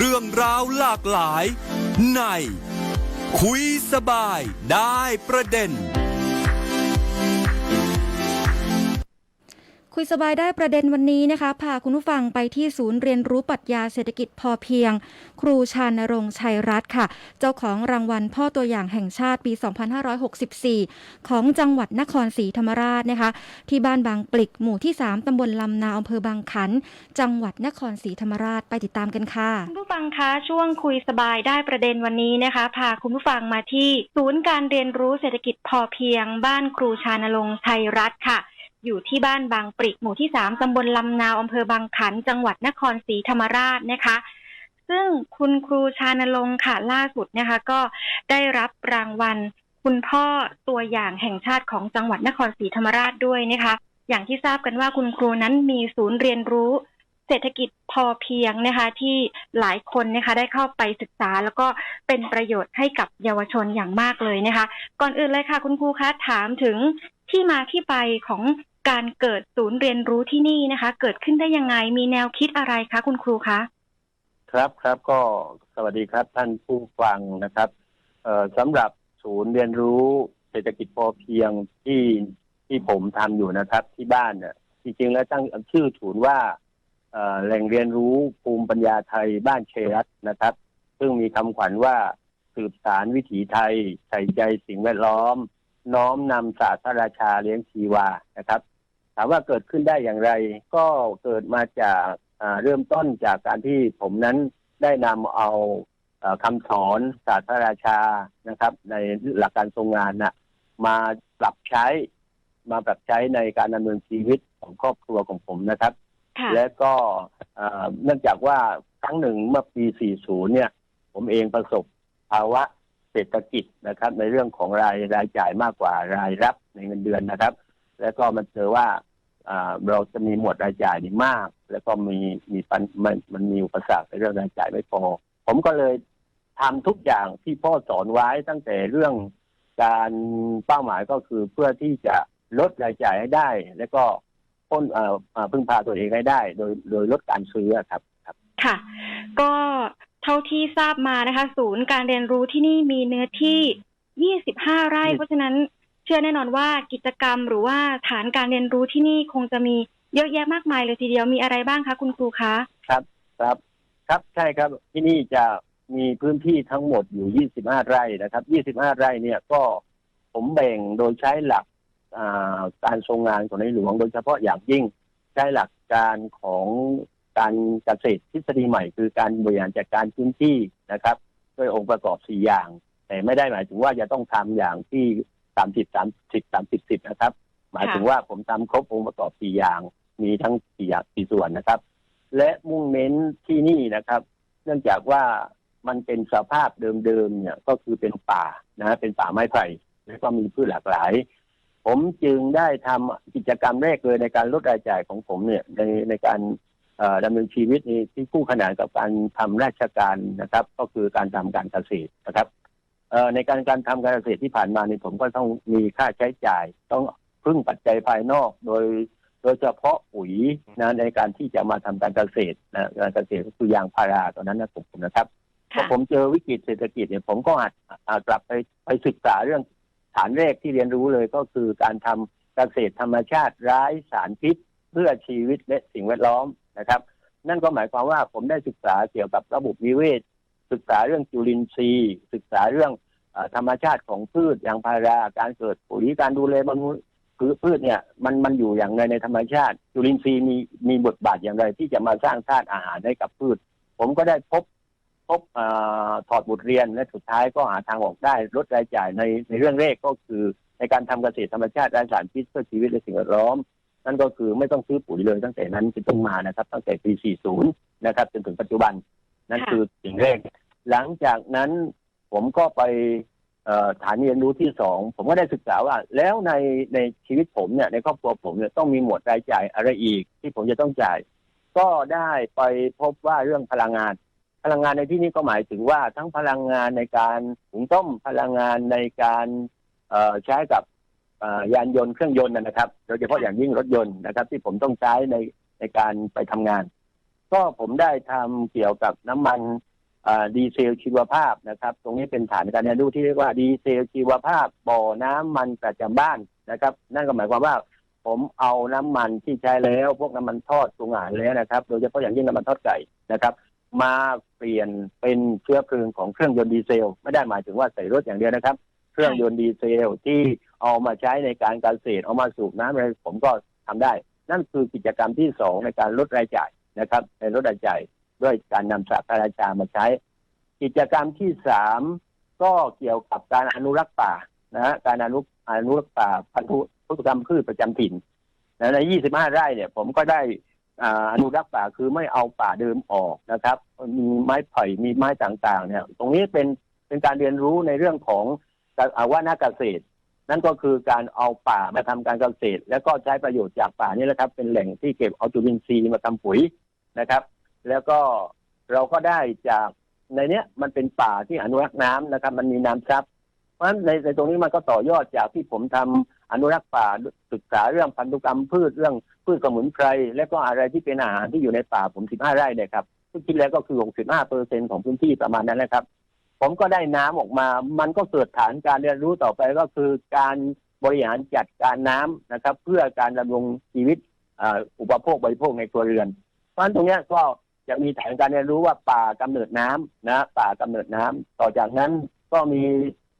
เรื่องราวหลากหลาย ใน คุยสบายได้ประเด็น คุยสบายได้ประเด็นวันนี้นะคะ พาคุณผู้ฟังไปที่ศูนย์เรียนรู้ปรัชญาเศรษฐกิจพอเพียง ครูชานรงค์ชัยรัตน์ค่ะ เจ้าของรางวัลพ่อตัวอย่างแห่งชาติปี 2564 ของจังหวัดนครศรีธรรมราชนะคะ ที่บ้านบางปลิกหมู่ที่ 3 ตำบลลำนาอำเภอบางขัน จังหวัดนครศรีธรรมราชไปติดตามกันค่ะคุณผู้ฟังคะช่วงคุยสบายได้ประเด็นวันนี้นะคะ พาคุณผู้ฟังมาที่ศูนย์การเรียนรู้เศรษฐกิจพอเพียง บ้านครูชานรงค์ชัยรัตน์ค่ะ อยู่ที่บ้านบางปริกหมู่ที่สามตำบลลำนาวอำเภอบางขัน จังหวัดนครศรีธรรมราชนะคะ ซึ่งคุณครูชานรงค์ค่ะล่าสุดนะคะ ก็ได้รับรางวัล คุณพ่อตัวอย่างแห่งชาติของจังหวัดนครศรีธรรมราชด้วยนะคะ อย่างที่ทราบกันว่าคุณครูนั้นมีศูนย์เรียนรู้เศรษฐกิจพอเพียงนะคะที่หลายคนนะคะได้เข้าไปศึกษา แล้วก็เป็นประโยชน์ให้กับเยาวชนอย่างมากเลยนะคะ ก่อนอื่นเลยค่ะ คุณครูคะถามถึงที่มาที่ไปของ การเกิดศูนย์เรียนรู้ที่นี่นะคะ เกิดขึ้นได้ยังไงมีแนวคิดอะไรคะคุณครูคะครับครับก็สวัสดีครับท่านผู้ฟังนะครับเออสำหรับศูนย์เรียนรู้เศรษฐกิจพอเพียงที่ที่ผมทำอยู่นะครับ ที่บ้านเนี่ยจริงๆแล้วตั้งชื่อศูนย์ว่าแหล่งเรียนรู้ภูมิปัญญาไทยบ้านเชรัตน์นะครับ ซึ่งมีคำขวัญว่าสืบสารวิถีไทยใส่ใจสิ่งแวดล้อม น้อมนำศาสตร์พระราชาเลี้ยงชีวานะครับ ถามว่าเกิดขึ้นได้อย่างไร ก็เกิดมาจากอ่าเริ่มต้นจากการที่ผมนั้นได้นำเอาเอ่อคำสอนศาสตร์พระราชานะครับ ในหลักการทรงงานนะมาปรับใช้มาปรับใช้ในการดำเนินชีวิตของครอบครัวของผมนะครับค่ะและก็เอ่อเนื่องจากว่าครั้งหนึ่งเมื่อปี 40 เนี่ย ผมเองประสบภาวะเศ รษฐกิจนะครับ ในเรื่องของรายรายจ่ายมากกว่ารายรับในเงินเดือนนะครับ แล้วก็มันเจอว่าเราจะมีหมวดรายจ่ายนี่มาก แล้วก็มีมีปัญมันมันมีอุปสรรคในเรื่องรายจ่ายไม่พอ ผมก็เลยทำทุกอย่างที่พ่อสอนไว้ตั้งแต่เรื่องการเป้าหมายก็คือเพื่อที่จะลดรายจ่ายให้ได้ แล้วก็พ้นพึ่งพาตัวเองให้ได้ โดยโดยลดการซื้อครับครับ ค่ะ ก็ ท่าที่ทราบมานะคะ ศูนย์การเรียนรู้ที่นี่มีเนื้อที่ 25 ไร่ เพราะฉะนั้นเชื่อแน่นอนว่ากิจกรรมหรือว่าฐานการเรียนรู้ที่นี่คงจะมีเยอะแยะมากมายเลยทีเดียวมีอะไรบ้างคะคุณครูคะครับครับ ครับใช่ครับที่นี่จะมีพื้นที่ทั้งหมดอยู่ 25 ไร่นะครับ 25 ไร่เนี่ยก็ผมแบ่งโดยใช้หลักการทรงงานของในหลวง โดยเฉพาะอย่างยิ่งใช้หลักการของ การเกษตรทฤษฎีใหม่ คือการบริหารจัดการพื้นที่นะครับ ด้วยองค์ประกอบ4อย่าง แต่ไม่ได้หมายถึงว่าจะต้องทำอย่างที่30 30 30 10นะครับ หมายถึงว่าผมทำครบองค์ประกอบ4อย่าง มีทั้ง4อย่าง4ส่วนนะครับ และมุ่งเน้นที่นี่นะครับ เนื่องจากว่ามันเป็นสภาพเดิมๆเนี่ยก็คือเป็นป่านะเป็นป่าไม้ไผ่แล้วก็มีพืชหลากหลาย ผมจึงได้ทำกิจกรรมแรกเลยในการลดรายจ่ายของผมเนี่ยในในการ ดำเนินชีวิตนี้ที่คู่ขนานกับการทำราชการนะครับ ก็คือการทำการเกษตรนะครับเอ่อในการการทำการเกษตรที่ผ่านมานี่ผมก็ต้องมีค่าใช้จ่าย ต้องพึ่งปัจจัยภายนอกโดยโดยเฉพาะปุ๋ยนะในการที่จะมาทำการเกษตรนะการเกษตรก็คือยางพาราตอนนั้นนะผมนะครับพอค่ะผมเจอวิกฤตเศรษฐกิจเนี่ยผมก็หัดอ่ากลับไปไปศึกษาเรื่องฐานแรกที่เรียนรู้เลยก็คือการทำเกษตรธรรมชาติไร้สารพิษ เพื่อชีวิตและสิ่งแวดล้อม นะครับ นั่นก็หมายความว่าผมได้ศึกษาเกี่ยวกับระบบนิเวศ ศึกษาเรื่องจุลินทรีย์ ศึกษาเรื่องอธรรมชาติของพืชอย่างพาราการเกิดปุ๋ยการดูแลบำรุงคือพืชเนี่ยมันมันอยู่อย่างไรในธรรมชาติ จุลินทรีย์มีมีบทบาทอย่างไร ที่จะมาสร้างธาตุอาหารให้กับพืช ผมก็ได้พบพบอถอดบทเรียนและสุดท้ายก็หาทางออกได้ลดรายจ่ายในในเรื่องแรกก็คือ ในการทำเกษตรธรรมชาติไร้สารพิษเพื่อชีวิตและสิ่งแวดล้อม นั่นก็คือไม่ต้องซื้อปุ๋ยเลยตั้งแต่นั้นเป็นต้นมานะครับ ตั้งแต่ปี 40 นะครับจนถึงปัจจุบัน นั่นค่ะคือสิ่งแรก หลังจากนั้นผมก็ไปเอ่อฐานเรียนรู้ที่สองผมก็ได้ศึกษาว่า แล้วในในชีวิตผมเนี่ยในครอบครัวผมเนี่ยต้องมีหมวดรายจ่ายอะไรอีก ที่ผมจะต้องจ่าย ก็ได้ไปพบว่าเรื่องพลังงาน พลังงานในที่นี้ก็หมายถึงว่าทั้งพลังงานในการหุงต้มพลังงานในการเอ่อใช้กับเอ่อ ยานยนต์เครื่องยนต์นะครับโดยเฉพาะอย่างยิ่งรถยนต์นะครับ ที่ผมต้องใช้ในในการไปทำงาน ก็ผมได้ทำเกี่ยวกับน้ำมันอ่าดีเซลชีวภาพนะครับ ตรงนี้เป็นฐานการเรียนรู้ที่เรียกว่าดีเซลชีวภาพ บ่อน้ำมันประจำบ้านนะครับ นั่นก็หมายความว่า ผมเอาน้ำมันที่ใช้แล้ว พวกน้ำมันทอดปรุงอาหารแล้วนะครับ โดยเฉพาะอย่างยิ่งน้ำมันทอดไก่นะครับ มาเปลี่ยนเป็นเชื้อเพลิงของเครื่องยนต์ดีเซล ไม่ได้หมายถึงว่าใส่รถอย่างเดียวนะครับ เครื่องยนต์ดีเซลที่เอามาใช้ในการเกษตรเอามาสูบน้ำอะไรผมก็ทำได้ นั่นคือกิจกรรมที่สองในการลดรายจ่ายนะครับ ในลดรายจ่ายด้วยการนำสาธารณชามาใช้ กิจกรรมที่สามก็เกี่ยวกับการอนุรักษ์ป่านะฮะการอนุอนุรักษ์ป่าพันธุพันธุกรรมพืชประจำถิ่นนะใน 25 ไร่เนี่ย ผมก็ได้ออนุรักษ์ป่าคือไม่เอาป่าเดิมออกนะครับ มีไม้ไผ่มีไม้ต่างๆ เนี่ย ตรงนี้เป็นเป็นการเรียนรู้ในเรื่องของ อาว่านาเกษตร นั่นก็คือการเอาป่ามาทำการเกษตร แล้วก็ใช้ประโยชน์จากป่านี่แหละครับ เป็นแหล่งที่เก็บเอาจุลินทรีย์มาทำปุ๋ยนะครับ แล้วก็เราก็ได้จากในเนี้ยมันเป็นป่าที่อนุรักษ์น้ำนะครับ มันมีน้ำซับเพราะฉะนั้นในในตรงนี้มันก็ต่อยอดจากที่ผมทำอนุรักษ์ป่าศึกษาเรื่องพันธุกรรมพืชเรื่องพืชสมุนไพรและก็อะไรที่เป็นอาหารที่อยู่ในป่าผม 15 ไร่เนี่ยครับคิดแล้วก็คือ 65เปอร์เซ็นของพื้นที่ประมาณนั้นนะครับ ผมก็ได้น้ำออกมา มันก็เกิดฐานการเรียนรู้ต่อไปก็คือการบริหารจัดการน้ำนะครับ เพื่อการดำรงชีวิตอุปโภคบริโภคในครัวเรือน เพราะฉะนั้นตรงนี้ก็จะมีฐานการเรียนรู้ว่าป่ากำเนิดน้ำนะป่ากำเนิดน้ำต่อจากนั้นก็มี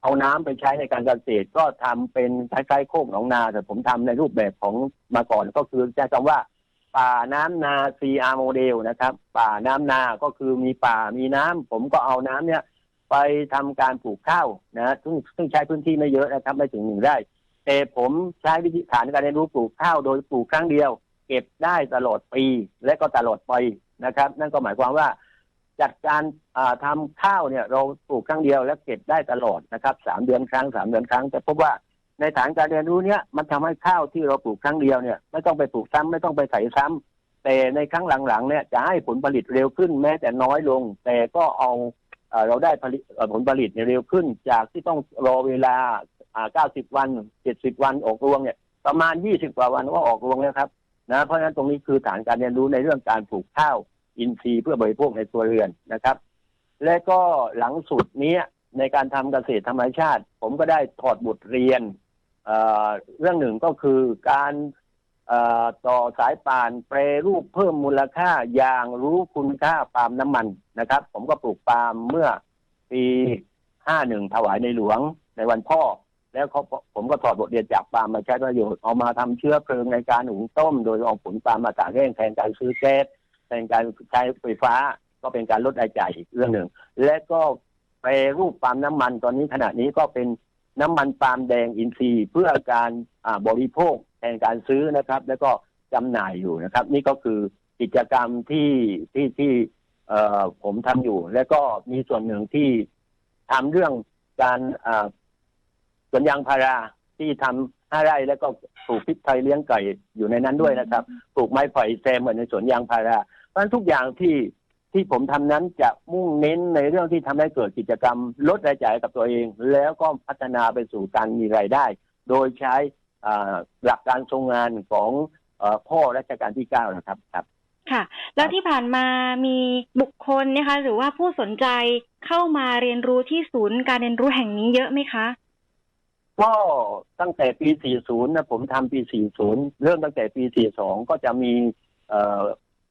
เอาน้ำไปใช้ในการเกษตร ก็ทำเป็นคล้ายๆโคกหนองนา แต่ผมทำในรูปแบบของมาก่อนก็คือใช้คำว่า ป่าน้ำนา CR โมเดลนะครับ ป่าน้ำนาก็คือมีป่ามีน้ำผมก็เอาน้ำเนี่ย ไปทำการปลูกข้าวนะซึ่งซึ่งใช้พื้นที่ไม่เยอะนะครับไม่ถึงหนึ่งไร่แต่ผมใช้วิธีฐานการเรียนรู้ปลูกข้าวโดยปลูกครั้งเดียว เก็บได้ตลอดปีและก็ตลอดไปนะครับ นั่นก็หมายความว่าจัดการอ่าทำข้าวเนี่ยเราปลูกครั้งเดียวและเก็บได้ตลอดนะครับสามเดือนครั้งสามเดือนครั้งแต่พบว่าในฐานการเรียนรู้เนี้ยมันทำให้ข้าวที่เราปลูกครั้งเดียวเนี่ยไม่ต้องไปปลูกซ้ำไม่ต้องไปใส่ซ้ำแต่ในครั้งหลังๆเนี่ยจะให้ผลผลิตเร็วขึ้นแม้แต่น้อยลง แต่ก็เอา เราได้ผลิตผลผลิตเนี่ยเร็วขึ้น จากที่ต้องรอเวลา 90 วัน 70 วันออกรวงเนี่ยประมาณ 20 กว่าวันก็ออกรวงแล้วครับนะเพราะฉะนั้นตรงนี้คือฐานการเรียนรู้ในเรื่องการปลูกข้าวอินทรีย์เพื่อบริโภคในตัวเรือนนะครับ และก็หลังสุดนี้ในการทำเกษตรธรรมชาติ ผมก็ได้ถอดบทเรียนเเรื่องหนึ่งก็คือการ ต่อสายป่านแปรรูปเพิ่มมูลค่าอย่างรู้คุณค่าปาล์มน้ำมันนะครับ ผมก็ปลูกปาล์มเมื่อปี51ถวายในหลวงในวันพ่อ แล้วเขาผมก็ถอดบทเรียนจากปาล์มมาใช้ประโยชน์เอามาทำเชื้อเพลิงในการหุงต้ม โดยเอาผลปาล์มมาตากแห้งแทนการซื้อแก๊สแทนการใช้ไฟฟ้าก็เป็นการลดรายจ่ายอีกเรื่องหนึ่ง และก็แปรรูปปาล์มน้ำมันตอนนี้ขณะนี้ก็เป็นน้ำมันปาล์มแดงอินทรีย์เพื่อการบริโภค แทนการซื้อนะครับ แล้วก็จำหน่ายอยู่นะครับ นี่ก็คือกิจกรรมที่ที่ที่เอ่อผมทำอยู่ แล้วก็มีส่วนหนึ่งที่ทำเรื่องการอ่าสวนยางพาราที่ทำห้าไร่แล้วก็ปลูกพริกไทยเลี้ยงไก่อยู่ในนั้นด้วยนะครับปลูกไม้ไผ่แซมเหมือนในสวนยางพาราเพราะฉะนั้นทุกอย่างที่ที่ผมทำนั้นจะมุ่งเน้นในเรื่องที่ทำให้เกิดกิจกรรม ลดรายจ่ายกับตัวเอง แล้วก็พัฒนาไปสู่การมีรายได้ โดยใช้ หลักการทรงงานของเออพ่อรัชกาลที่เก้านะครับครับ ค่ะ แล้วที่ผ่านมามีบุคคลนะคะ หรือว่าผู้สนใจเข้ามาเรียนรู้ที่ศูนย์การเรียนรู้แห่งนี้เยอะไหมคะก็ตั้งแต่ปี 40 นะผมทำปี 40 เริ่มตั้งแต่ปี 42 ก็จะมีเอ่อ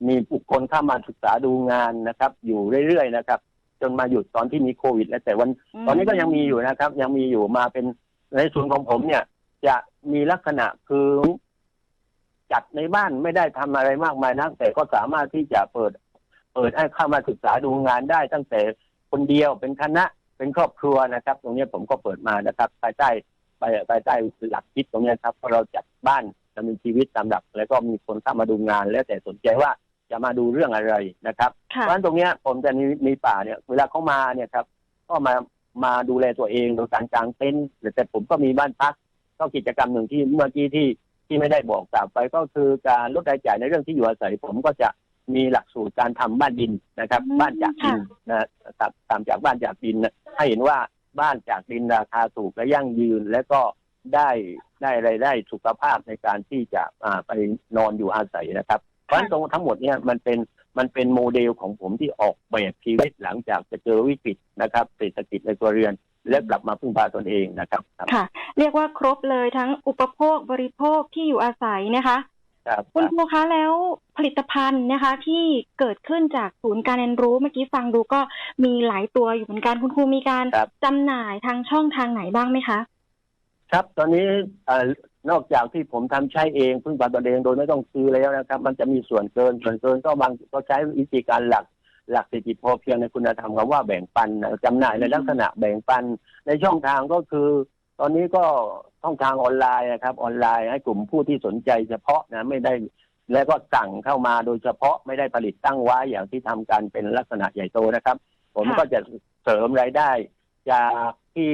มีบุคคลเข้ามาศึกษาดูงานนะครับ อยู่เรื่อยๆนะครับ จนมาหยุดตอนที่มีโควิด แล้วแต่วันอืมตอนนี้ก็ยังมีอยู่นะครับ ยังมีอยู่มาเป็นในส่วนของผมเนี่ย จะมีลักษณะคือจัดในบ้านไม่ได้ทำอะไรมากมายนักแต่ก็สามารถที่จะเปิด เปิดให้เข้ามาศึกษาดูงานได้ตั้งแต่คนเดียวเป็นคณะเป็นครอบครัวนะครับ ตรงนี้ผมก็เปิดมานะครับภายใต้ภายภายใต้หลักคิดตรงนี้ครับเพราะเราจัดบ้านดำเนินชีวิตตามหลัก แล้วก็มีคนเข้ามาดูงาน แล้วแต่สนใจว่าจะมาดูเรื่องอะไรนะครับเพค่ะราะฉะนั้นตรงเนี้ยผมจะมีมีป่าเนี่ยเวลาเขามาเนี่ยครับ ก็มามาดูแลตัวเองโดยการกางเต็นท์แต่ผมก็มีบ้านพัก ก็กิจกรรมหนึ่งที่เมื่อกี้ที่ที่ไม่ได้บอกกล่าวไปก็คือการลดรายจ่ายในเรื่องที่อยู่อาศัย ผมก็จะมีหลักสูตรการทำบ้านดินนะครับอืมบ้านจากดินนะครับตามจากบ้านจากดินนะให้เห็นว่าบ้านจากดินราคาถูกและยั่งยืน และก็ได้ได้รายได้สุขภาพในการที่จะอ่าไปนอนอยู่อาศัยนะครับ เพราะฉะนั้นตรงทั้งหมดเนี่ยมันเป็นมันเป็นโมเดลของผมที่ออกแบบชีวิตหลังจากจะเจอวิกฤตนะครับเศรษฐกิจในตัวเรือน และกลับมาพึ่งพาตนเองนะครับครับค่ะ เรียกว่าครบเลยทั้งอุปโภคบริโภคที่อยู่อาศัยนะคะครับคุณครูคะแล้วผลิตภัณฑ์นะคะ ที่เกิดขึ้นจากศูนย์การเรียนรู้เมื่อกี้ฟังดูก็มีหลายตัวอยู่เหมือนกันคุณครูมีการครับจำหน่ายทางช่องทางไหนบ้างไหมคะ ครับตอนนี้เอ่อนอกจากที่ผมทำใช้เองพึ่งพาตนเองโดยไม่ต้องซื้อแล้วนะครับ มันจะมีส่วนเกินส่วนเกินก็บางก็ใช้วิธีการหลัก หลักเศรษฐกิจพอเพียงในคุณธรรมคำว่าแบ่งปันนะจำหน่ายในลักษณะแบ่งปันในช่องทางก็คือ ตอนนี้ก็ช่องทางออนไลน์นะครับ ออนไลน์ให้กลุ่มผู้ที่สนใจเฉพาะนะไม่ได้แล้วก็สั่งเข้ามาโดยเฉพาะไม่ได้ผลิตตั้งไว้อย่างที่ทำกันเป็นลักษณะใหญ่โตนะครับ ผมก็จะเสริมรายได้ จากที่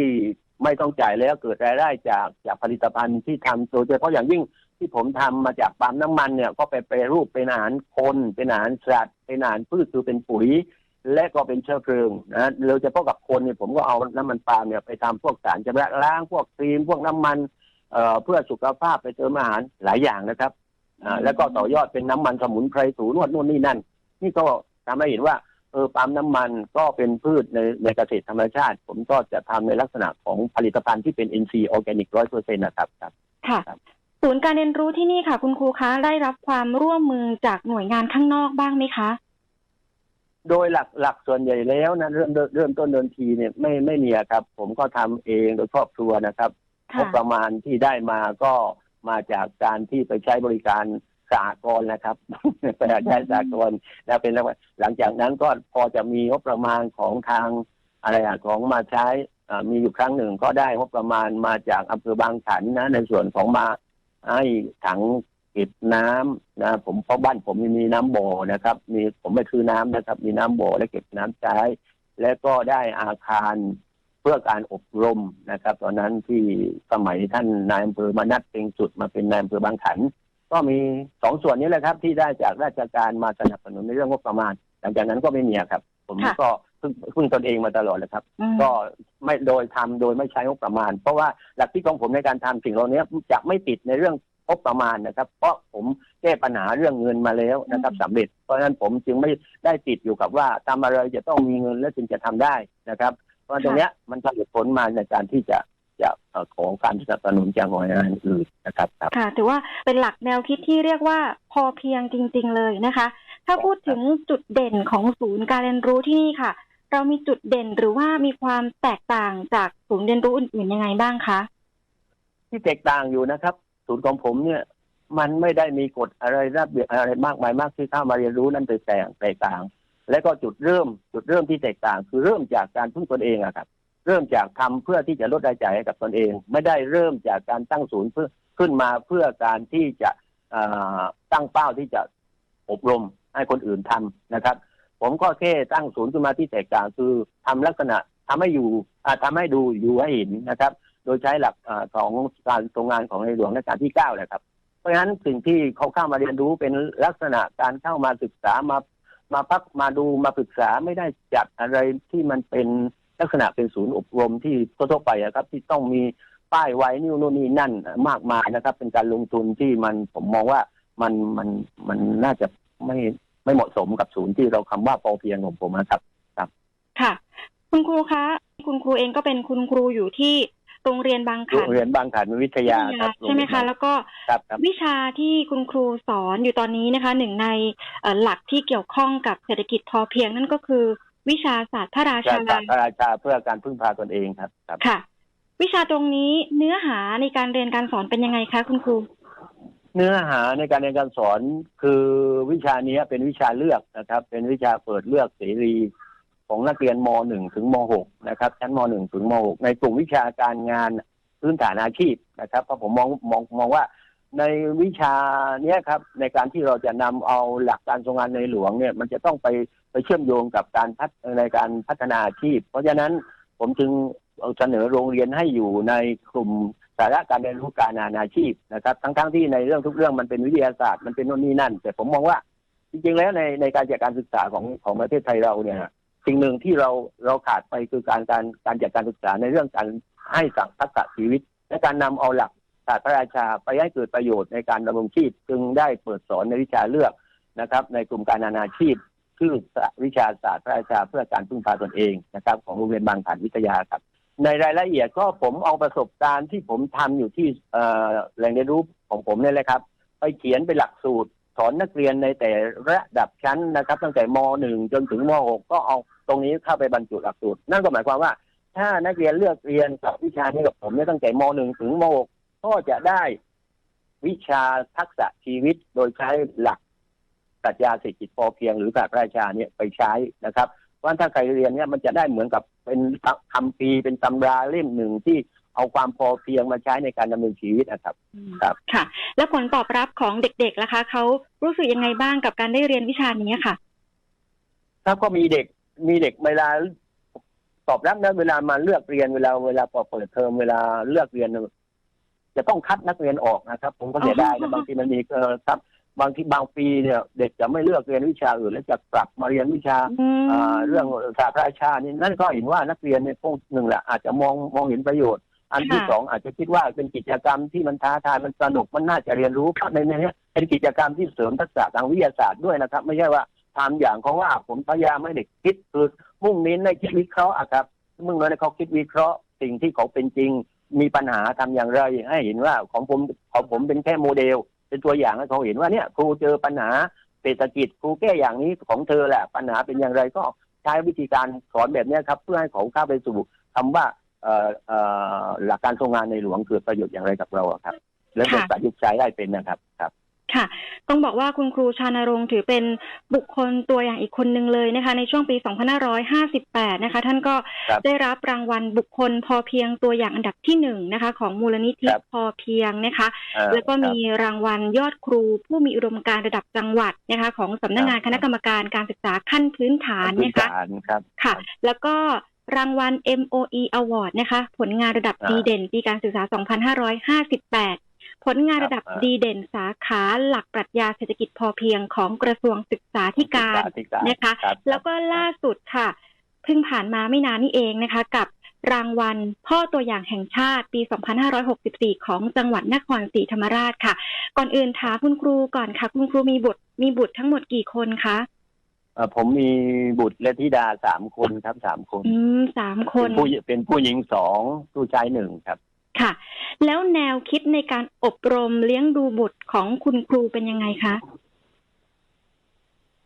ไม่ต้องจ่ายแล้วเกิดรายได้จากจากผลิตภัณฑ์ที่ทำโดยเฉพาะอย่างยิ่ง ที่ผมทำมาจากปาล์มน้ำมันเนี่ยก็ไปแปรรูปเป็นอาหารคนเป็นอาหารสัตว์เป็นอาหารพืชคือเป็นปุ๋ย และก็เป็นเชื้อเพลิงนะโดยเฉพาะกับคนเนี่ยผมก็เอาน้ำมันปาล์มเนี่ยไปทำพวกสารชำระล้างพวกครีมพวกน้ำมันเอ่อเพื่อสุขภาพไปเติมอาหารหลายอย่างนะครับอ่าแล้วก็ต่อยอดเป็นน้ำมันสมุนไพรสูนวดนู่นนี่นั่น นี่ก็ทำให้เห็นว่าเออปาล์มน้ำมันก็เป็นพืชในในเกษตรธรรมชาติ ผมก็จะทำในลักษณะของผลิตภัณฑ์ที่เป็น NC ออร์แกนิกร้อยเปอร์เซ็นต์นะครับครับค่ะครับ ศูนย์การเรียนรู้ที่นี่ค่ะ คุณครูคะได้รับความร่วมมือจากหน่วยงานข้างนอกบ้างไหมคะ โดยหลักหลักส่วนใหญ่แล้วนะเริ่มเริ่มเริ่มต้นเดินทีเนี่ยไม่ไม่มีอะครับ ผมก็ทำเองโดยครอบครัวนะครับงค่ะบประมาณที่ได้มาก็มาจากการที่ไปใช้บริการสากลนะครับไปใช้สากลแล้วเป็นแล้วหลังจากนั้นก็พอจะมีงบประมาณของทางอะไรอะของมาใช้อ่ามีอยู่ครั้งหนึ่งก็ได้งบประมาณมาจากอำเภอบางขันนะในส่วนของมา ให้ถังเก็บน้ำนะผมเพราะบ้านผมมีน้ำบ่อนะครับ มีผมไม่คือน้ำนะครับ มีน้ำบ่อและเก็บน้ำใช้ และก็ได้อาคารเพื่อการอบรมนะครับ ตอนนั้นที่สมัยท่านนายอำเภอมานัดเป็นจุดมาเป็นนายอำเภอบางขัน ก็มีสองส่วนนี้แหละครับ ที่ได้จากราชการมาสนับสนุนในเรื่องงบประมาณ หลังจากนั้นก็ไม่มีครับ ผมก็ พึ่งพึ่งตนเองมาตลอดเลยครับอืมก็ไม่โดยทำโดยไม่ใช้งบประมาณ เพราะว่าหลักที่ของผมในการทำสิ่งเหล่านี้จะไม่ติดในเรื่องงบประมาณนะครับ เพราะผมแก้ปัญหาเรื่องเงินมาแล้วนะครับสำเร็จ เพราะฉะนั้นผมจึงไม่ได้ติดอยู่กับว่าทำอะไรจะต้องมีเงินแล้วจึงจะทำได้นะครับ เพราะตรงเนี้ยมันผลิตผลมาในการที่จะจะเอ่อขอการสนับสนุนจากหน่วยงานอื่นนะครับครับค่ะถือว่าเป็นหลักแนวคิดที่เรียกว่าพอเพียงจริง ๆ เลยนะคะ ถ้าพูดถึงจุดเด่นของศูนย์การเรียนรู้ที่นี่ค่ะ เรามีจุดเด่นหรือว่ามีความแตกต่างจากศูนย์เรียนรู้อื่นๆยังไงบ้างคะที่แตกต่างอยู่นะครับ ศูนย์ของผมเนี่ย มันไม่ได้มีกฎอะไรระเบียบอะไรมากมายมากที่เข้ามาเรียนรู้นั่นแตกต่างแตกต่าง และก็จุดเริ่มจุดเริ่มที่แตกต่าง คือเริ่มจากการพึ่งตนเองอะครับ เริ่มจากทำเพื่อที่จะลดรายจ่ายให้กับตนเอง ไม่ได้เริ่มจากการตั้งศูนย์เพื่อขึ้นมาเพื่อการที่จะตั้งเป้าที่จะอบรมให้คนอื่นทำนะครับ ผมก็แค่ตั้งศูนย์ขึ้นมาที่แตกต่างคือทำลักษณะทำให้อยู่อ่าทำให้ดูอยู่ให้เห็นนะครับ โดยใช้หลักอของการทรงงานของในหลวงรัชกาลที่เก้านะครับ เพราะฉะนั้นสิ่งที่เขาเข้ามาเรียนรู้เป็นลักษณะการเข้ามาศึกษามามาพักมาดูมาปรึกษาไม่ได้จัดอะไรที่มันเป็นลักษณะเป็นศูนย์อบรมที่ทั่วไปอะครับ ที่ต้องมีป้ายไว้นิ้วโน่นนี่นั่นมากมายนะครับ เป็นการลงทุนที่มันผมมองว่ามันมันมันน่าจะไม่ ไม่เหมาะสมกับศูนย์ที่เราคำว่าพอเพียงของผมนะครับ ค่ะ คุณครูคะ คุณครูเองก็เป็นคุณครูอยู่ที่โรงเรียนบางโรขันงเรียนบางขันวิทยาครับใช่ไหมคะ แล้วก็ครับครับวิชาที่คุณครูสอนอยู่ตอนนี้นะคะ หนึ่งในเอ่อหลักที่เกี่ยวข้องกับเศรษฐกิจพอเพียงนั่นก็คือ วิชาศาสตร์พระราการชาศาสตร์พระราชาเพื่อการพึ่งพาตนเองครับครับค่ะ วิชาตรงนี้เนื้อหาในการเรียนการสอนเป็นยังไงคะคุณครู เนื้อหาในการเรียนการสอนคือวิชานี้เป็นวิชาเลือกนะครับ เป็นวิชาเปิดเลือกเสรีของนักเรียนม .1 ถึงม .6 นะครับ ชั้นม .1 ถึงม .6 ในกลุ่มวิชาการงานพื้นฐานอาชีพนะครับเพราะผมมองมองมองว่าในวิชาเนี้ยครับ ในการที่เราจะนำเอาหลักการทรงงานในหลวงเนี่ย มันจะต้องไปไปเชื่อมโยงกับการพัฒในการพัฒนาอาชีพ เพราะฉะนั้นผมจึงเสนอโรงเรียนให้อยู่ในกลุ่ม สาระการเรียนรู้การงานอาชีพนะครับทั้งๆที่ในเรื่องทุกเรื่องมันเป็นวิทยาศาสตร์มันเป็นโน่นนี่นั่น แต่ผมมองว่าจริงๆแล้วในในการจัดการศึกษาของของประเทศไทยเราเนี่ยสิ่งหนึ่งที่เราเราขาดไปคือการการการจัดการศึกษาในเรื่องการให้สังทักษะชีวิต และการนำเอาหลักศาสตร์พระราชาไปให้เกิดประโยชน์ในการดำรงชีพ จึงได้เปิดสอนในวิชาเลือกนะครับ ในกลุ่มการงานอาชีพชื่อวิชาศาสตร์พระราชาเพื่อการพึ่งพาตนเองนะครับ ของโรงเรียนบางขันวิทยาครับ ในรายละเอียดก็ผมเอาประสบการณ์ที่ผมทำอยู่ที่แหล่งเรียนรู้ของผมเนี่ยแหละครับ ไปเขียนเป็นหลักสูตรสอนนักเรียนในแต่ระดับชั้นนะครับ ตั้งแต่ม .1 จนถึงม .6 ก็เอาตรงนี้เข้าไปบรรจุหลักสูตร นั่นก็หมายความว่า ถ้านักเรียนเลือกเรียนกับวิชานี้กับผมเนี่ยตั้งแต่ม .1 ถึงม .6 ก็จะได้วิชาทักษะชีวิตโดยใช้หลักปรัชญาเศรษฐกิจพอเพียงหรือแบบราชาเนี่ยไปใช้นะครับ ว่าถ้าใครเรียนเนี่ยมันจะได้เหมือนกับเป็นคำปีร์เป็นตำราเล่มหนึ่งที่เอาความพอเพียงมาใช้ในการดำเนินชีวิตนะครับครับ ค่ะ แล้วผลตอบรับของเด็กๆล่ะคะเขารู้สึกยังไงบ้างกับการได้เรียนวิชานี้ค่ะถ้าก็มีเด็กมีเด็กเวลาตอบรับนะเวลามาเลือกเรียนเวลาเวลาพอเปิดเทอมเวลาเลือกเรียน จะต้องคัดนักเรียนออกนะครับ ผมก็เสียดายอ๋นะอบางทีมันมีเออครับ บางทีบางปีเนี่ยเด็กจะไม่เลือกเรียนวิชาอื่น แล้วจะกลับมาเรียนวิชาอืม อ่าเรื่องศาสตร์พระราชานี่นั่นก็เห็นว่านักเรียนเนี่ยพวกหนึ่งแหละอาจจะมองมองเห็นประโยชน์ อันที่ค่ะ สองอาจจะคิดว่าเป็นกิจกรรมที่มันท้าทายมันสนุกมันน่าจะเรียนรู้เพราะในนี้เป็นกิจกรรมที่เสริมทักษะทางวิทยาศาสตร์ด้วยนะครับ ไม่ใช่ว่าทำอย่างเขาว่าผมพยายามให้เด็กคิดคือมุ่งเน้นในคิดวิเคราะห์อะครับมุ่งเน้นให้เขาคิดวิเคราะห์สิ่งที่เขาเป็นจริง มีปัญหาทำอย่างไรให้เห็นว่าของผมของผมเป็นแค่โมเดล เป็นตัวอย่างให้เขาเห็นว่าเนี่ยครูเจอปัญหาเศรษฐกิจครูแก้อย่างนี้ของเธอแหละปัญหาเป็นอย่างไรก็ใช้วิธีการสอนแบบเนี้ยครับ เพื่อให้เขาเข้าไปสู่คำว่าเอ่อเอ่อหลักการทรงงานในหลวงเกิดประโยชน์อย่างไรกับเราอะครับ และเป็นค่ะประยุกต์ใช้ได้เป็นนะครับครับ ค่ะ ต้องบอกว่าคุณครูชานรงค์ถือเป็นบุคคลตัวอย่างอีกคนหนึ่งเลยนะคะ ในช่วงปี 2558 นะคะ ท่านก็ครับได้รับรางวัลบุคคลพอเพียงตัวอย่างอันดับที่หนึ่งนะคะ ของมูลนิธิครับพอเพียงนะคะเอ่อแล้วก็ครับมีรางวัลยอดครูผู้มีอุดมการณ์ระดับจังหวัดนะคะ ของสำนักงานครับคณะกรรมการการศึกษาขั้นพื้นฐานพื้นนะคะฐานครับค่ะครับแล้วก็รางวัล MOE Award นะคะ ผลงานระดับอ่าดีเด่นปีการศึกษา 2558 ผลงานระดับครับดีเด่นสาขาหลักปรัชญาเศรษฐกิจพอเพียงของกระทรวงศึกษาธิการศึษธิการนะคะรับแล้วก็ล่าสุดค่ะเพิ่งผ่านมาไม่นานนี่เองนะคะ กับรางวัลพ่อตัวอย่างแห่งชาติปี 2564 ของจังหวัดนครศรีธรรมราชค่ะ ก่อนอื่นถามคุณครูก่อนค่ะ คุณครูมีบุตรมีบุตรทั้งหมดกี่คนคะเอ่อผมมีบุตรและธิดาสามคนครับสามคนอืมสามคนเป็นผู้เป็นผู้หญิงสองผู้ชายหนึ่งครับ ค่ะ แล้วแนวคิดในการอบรมเลี้ยงดูบุตรของคุณครูเป็นยังไงคะ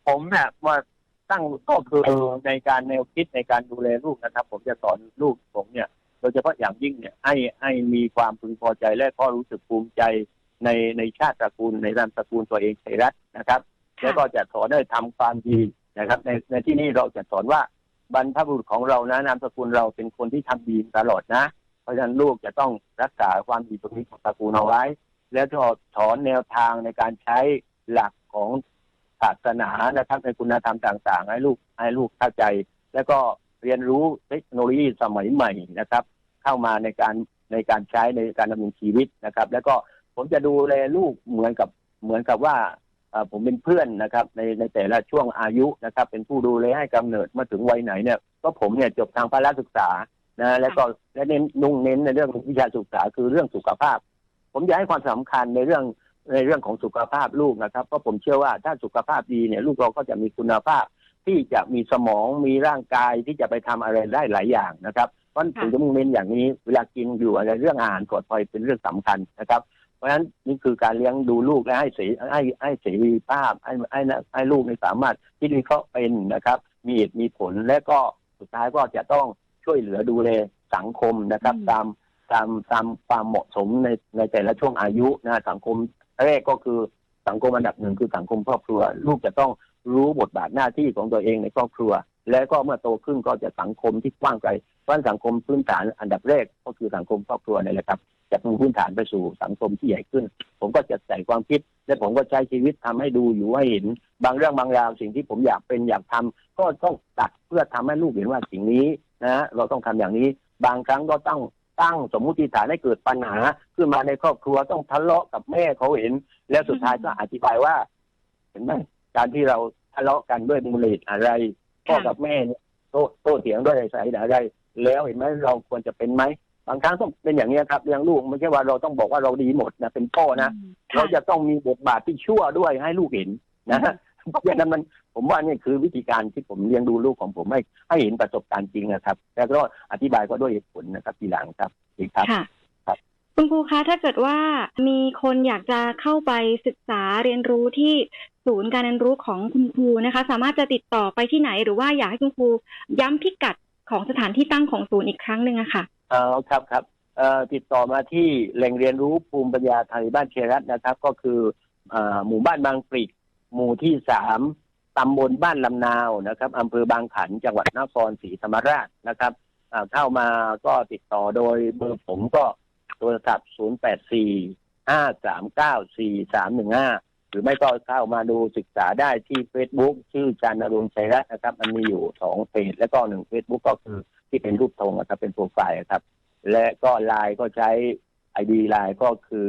ผมเนี่ยมาตั้งก็คือในการแนวคิดในการดูแลลูกนะครับ ผมจะสอนลูกผมเนี่ยโดยเฉพาะอย่างยิ่งเนี่ยให้ให้มีความพึงพอใจและก็รู้สึกภูมิใจในในชาติตระกูลในนามตระกูลตัวเองชัยรัตน์นะครับค่ะแล้วก็จะสอนให้ทำความดีนะครับ ในในที่นี้เราจะสอนว่าบรรพบุรุษของเรานะนามสกุลเราเป็นคนที่ทำดีตลอดนะเพ ราะฉะนั้นลูกจะต้องรักษาความดีตรงนี้ของตระกูลเอาไว้ แล้วก็สอนแนวทางในการใช้หลักของศาสนานะครับในคุณธรรมต่าง ๆ ให้ลูกให้ลูกเข้าใจ แล้วก็เรียนรู้เทคโนโลยีสมัยใหม่นะครับ เข้ามาในการในการใช้ในการดำเนินชีวิตนะครับ แล้วก็ผมจะดูแลลูกเหมือนกับเหมือนกับว่าผมเป็นเพื่อนนะครับ ในในแต่ละช่วงอายุนะครับ เป็นผู้ดูแลให้กำเนิดมาถึงวัยไหนเนี่ยก็ผมเนี่ยจบทางพละศึกษา นะแล้วก็และเน้นนุ่งเน้นในเรื่องวิชาศึกษาคือเรื่องสุขภาพ ผมจะให้ความสำคัญในเรื่องในเรื่องของสุขภาพลูกนะครับเพราะผมเชื่อว่าถ้าสุขภาพดีเนี่ยลูกเราก็จะมีคุณภาพ ที่จะมีสมองมีร่างกายที่จะไปทำอะไรได้หลายอย่างนะครับเพราะฉะนั้นค่ะผมจะมุ่งเน้นอย่างนี้เวลากินอยู่อะไรเรื่องอาหารปลอดภัยเป็นเรื่องสำคัญนะครับ เพราะฉะนั้นนี่คือการเลี้ยงดูลูกและให้เสให้ให้เสรีภาพให้ให้ให้ลูกในสามารถคิดวิเคราะห์เป็นนะครับ มีเหตุมีผลและก็สุดท้ายก็จะต้อง ช่วยเหลือดูแลสังคมนะครับอืมตามตามตามความเหมาะสมในในแต่ละช่วงอายุนะสังคมแรกก็คือสังคมอันดับหนึ่งคือสังคมครอบครัว ลูกจะต้องรู้บทบาทหน้าที่ของตัวเองในครอบครัว และก็เมื่อโตขึ้นก็จะสังคมที่กว้างไกลเพราะฉะนั้นสังคมพื้นฐานอันดับแรกก็คือสังคมครอบครัวนี่แหละครับจากพื้นฐานไปสู่สังคมที่ใหญ่ขึ้น ผมก็จะใส่ความคิด และผมก็ใช้ชีวิตทำให้ดูอยู่ให้เห็น บางเรื่องบางราวสิ่งที่ผมอยากเป็นอยากทำก็ต้องตัดเพื่อทำให้ลูกเห็นว่าสิ่งนี้ นะเราต้องทำอย่างนี้ บางครั้งก็ต้องตั้งสมมุติฐานให้เกิดปัญหา ขึ้นมาในครอบครัวต้องทะเลาะกับแม่เขาเห็น แล้วสุดท้ายก็อธิบายว่า เห็นไหมการที่เราทะเลาะกันด้วยมูลเหตุอะไรพ่อกับแม่เนี่ยโต้โต้เถียงด้วยสาเหตุอะไร แล้วเห็นไหมเราควรจะเป็นไหมบางครั้งต้องเป็นอย่างนี้ยครับเลี้ยงลูกไม่ใช่ว่าเราต้องบอกว่าเราดีหมดนะเป็นพ่อนะอืมเราค่ะจะต้องมีบทบาทที่ชั่วด้วยให้ลูกเห็นนะ เพราะฉะนั้นมันผมว่านี่คือวิธีการที่ผมเลี้ยงดูลูกของผมให้ให้เห็นประสบการณ์จริงนะครับ แล้วก็อธิบายก็ด้วยเหตุผลนะครับทีหลังครับดีครับค่ะครับคุณครูคะถ้าเกิดว่ามีคนอยากจะเข้าไปศึกษาเรียนรู้ที่ศูนย์การเรียนรู้ของคุณครูนะคะ สามารถจะติดต่อไปที่ไหน หรือว่าอยากให้คุณครูย้ำพิกัดของสถานที่ตั้งของศูนย์อีกครั้งหนึ่งอะค่ะเออครับครับเอ่อติดต่อมาที่แหล่งเรียนรู้ภูมิปัญญาไทยบ้านเชยรัตน์นะครับ ก็คือเอ่อหมู่บ้านบางปริก หมู่ที่สามตำบลบ้านลำนาวนะครับอำเภอบางขันจังหวัดนครศรีธรรมราชนะครับเข้ามาก็ติดต่อโดยเบอร์ผมก็โทรศัพท์0 8 4 5 3 9 4 3 1 5 หรือไม่ก็เข้ามาดูศึกษาได้ที่ Facebook ชื่อจันนรุณชัยรัตน์นะครับ มันมีอยู่สองเพจแล้วก็หนึ่ง Facebook ก็คือที่เป็นรูปธงนะครับ เป็นโปรไฟล์ครับ และก็ไลน์ก็ใช้ไอดีไลน์ก็คือ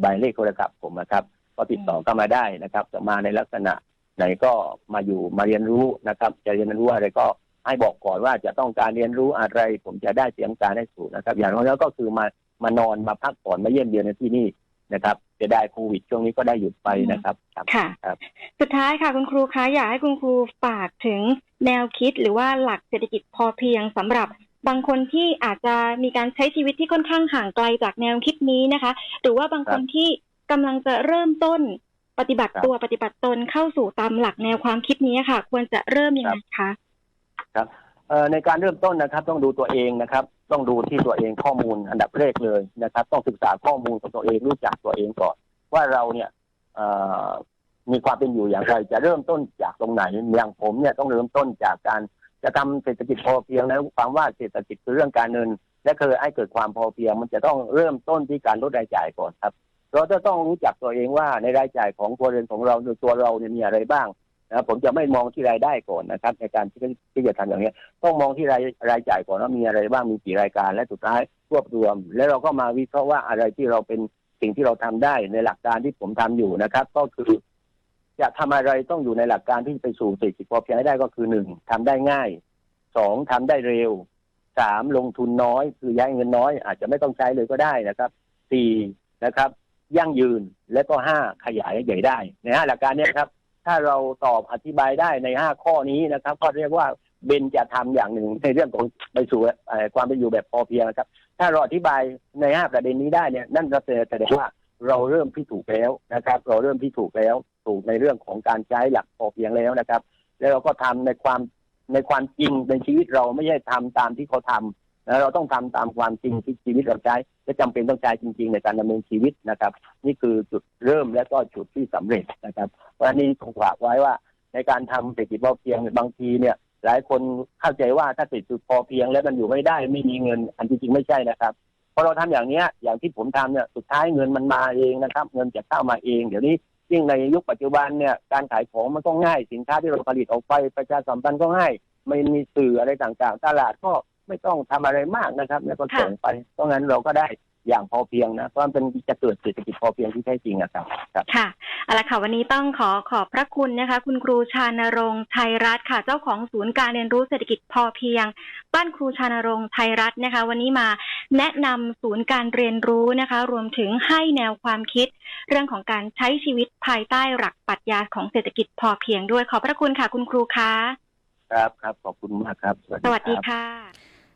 ใบเลขโทรศัพท์ผมนะครับ ก็ติดต่อเข้ามาได้นะครับจะมาในลักษณะไหนก็มาอยู่มาเรียนรู้นะครับ จะเรียนรู้อะไรก็ให้บอกก่อนว่าจะต้องการเรียนรู้อะไร ผมจะได้เตรียมการให้ถูกนะครับ อย่างน้อยแล้วก็คือมามานอนมาพักผ่อนมาเยี่ยมเยียนในที่นี่นะครับจะได้โควิดช่วงนี้ก็ได้หยุดไปนะครับครับค่ะครับสุดท้ายค่ะคุณครูคะอยากให้คุณครูฝากถึงแนวคิดหรือว่าหลักเศรษฐกิจพอเพียงสำหรับบางคนที่อาจจะมีการใช้ชีวิตที่ค่อนข้างห่างไกลจากแนวคิดนี้นะคะ หรือว่าบางคนที่ กำลังจะเริ่มต้นปฏิบัติตัวปฏิบัติตนเข้าสู่ตามหลักแนวความคิดนี้ค่ะ ควรจะเริ่มยังไงคะเอ่อในการเริ่มต้นนะครับ ต้องดูตัวเองนะครับ ต้องดูที่ตัวเองข้อมูลอันดับแรกเลยนะครับ ต้องศึกษาข้อมูลของตัวเองรู้จักตัวเองก่อน ว่าเราเนี่ยเอ่อมีความเป็นอยู่อย่างไรจะเริ่มต้นจากตรงไหนอย่างผมเนี่ยต้องเริ่มต้นจากการจะทำเศรษฐกิจพอเพียงนะความว่าเศรษฐกิจคือเรื่องการเงิน และเคยให้เกิดความพอเพียง มันจะต้องเริ่มต้นที่การลดรายจ่ายก่อนครับ เราจะต้องรู้จักตัวเองว่าในรายจ่ายของครัวเรือนของเราในตัวเราเนี่ยมีอะไรบ้างนะครับผมจะไม่มองที่รายได้ก่อนนะครับ ในการที่ที่จะทำอย่างนี้ต้องมองที่รายรายจ่ายก่อนว่ามีอะไรบ้างมีกี่รายการ และสุดท้ายรวบรวม แล้วเราก็มาวิเคราะห์ว่าอะไรที่เราเป็นสิ่งที่เราทำได้ในหลักการที่ผมทำอยู่นะครับ ก็คือจะทำอะไรต้องอยู่ในหลักการที่ไปสู่เศรษฐกิจพอเพียงให้ได้ก็คือหนึ่งทำได้ง่ายสองทำได้เร็วสามลงทุนน้อย คือย้ายเงินน้อย อาจจะไม่ต้องใช้เลยก็ได้นะครับสี่นะครับ ยั่งยืนและก็ห้าขยายใหญ่ได้ในห้าหลักการเนี้ครับ ถ้าเราตอบอธิบายได้ในห้าข้อนี้นะครับ ก็เรียกว่าเบนจะทำอย่างหนึ่งในเรื่องของไปสู่ความเป็นอยู่แบบพอเพียงนะครับ ถ้าเราอธิบายในห้าประเด็นนี้ได้เนี่ยนั่นก็แสดงว่าเราเริ่มที่ถูกแล้วนะครับ เราเริ่มที่ถูกแล้วถูกในเรื่องของการใช้หลักพอเพียงแล้วนะครับ แล้วเราก็ทำในความในความจริงในชีวิตเราไม่ใช่ทำตามที่เขาทำนะเราต้องทำตามความจริงที่ชีวิตเราใช้ และจำเป็นต้องใช้จริง ๆ ในการดำเนินชีวิตนะครับ นี่คือจุดเริ่มและก็จุดที่สำเร็จนะครับเพราะฉะนี้ผมฝากไว้ว่าในการทำเศรษฐกิจพอเพียงบางทีเนี่ย หลายคนเข้าใจว่าถ้าเศรษฐกิจพอเพียงแล้วมันอยู่ไม่ได้ไม่มีเงิน อันที่จริงไม่ใช่นะครับพอเราทำอย่างเนี้ยอย่างที่ผมทำเนี่ยสุดท้ายเงินมันมาเองนะครับ เงินจะเข้ามาเอง เดี๋ยวนี้ยิ่งในยุคปัจจุบันเนี่ยการขายของมันก็ง่ายสินค้าที่เราผลิตออกไปประชาสัมพันธ์ก็ง่ายไม่มีสื่ออะไรต่างๆ ตลาดก็ ไม่ต้องทำอะไรมากนะครับ แล้วก็ส่งไป เพราะงั้นเราก็ได้อย่างพอเพียงนะเพราะมันเป็นจะเกิดเศรษฐกิจพอเพียงที่แท้จริงนะครับครับค่ะเอาละค่ะวันนี้ต้องขอขอบพระคุณนะคะ คุณครูชานรงค์ชัยรัตน์ค่ะ เจ้าของศูนย์การเรียนรู้เศรษฐกิจพอเพียง บ้านครูชานรงค์ชัยรัตน์นะคะ วันนี้มาแนะนำศูนย์การเรียนรู้นะคะ รวมถึงให้แนวความคิด เรื่องของการใช้ชีวิตภายใต้หลักปรัชญาของเศรษฐกิจพอเพียงด้วยขอบพระคุณค่ะ คุณครูคะครับครับขอบคุณมากครับ สวัสดีรับค่ะ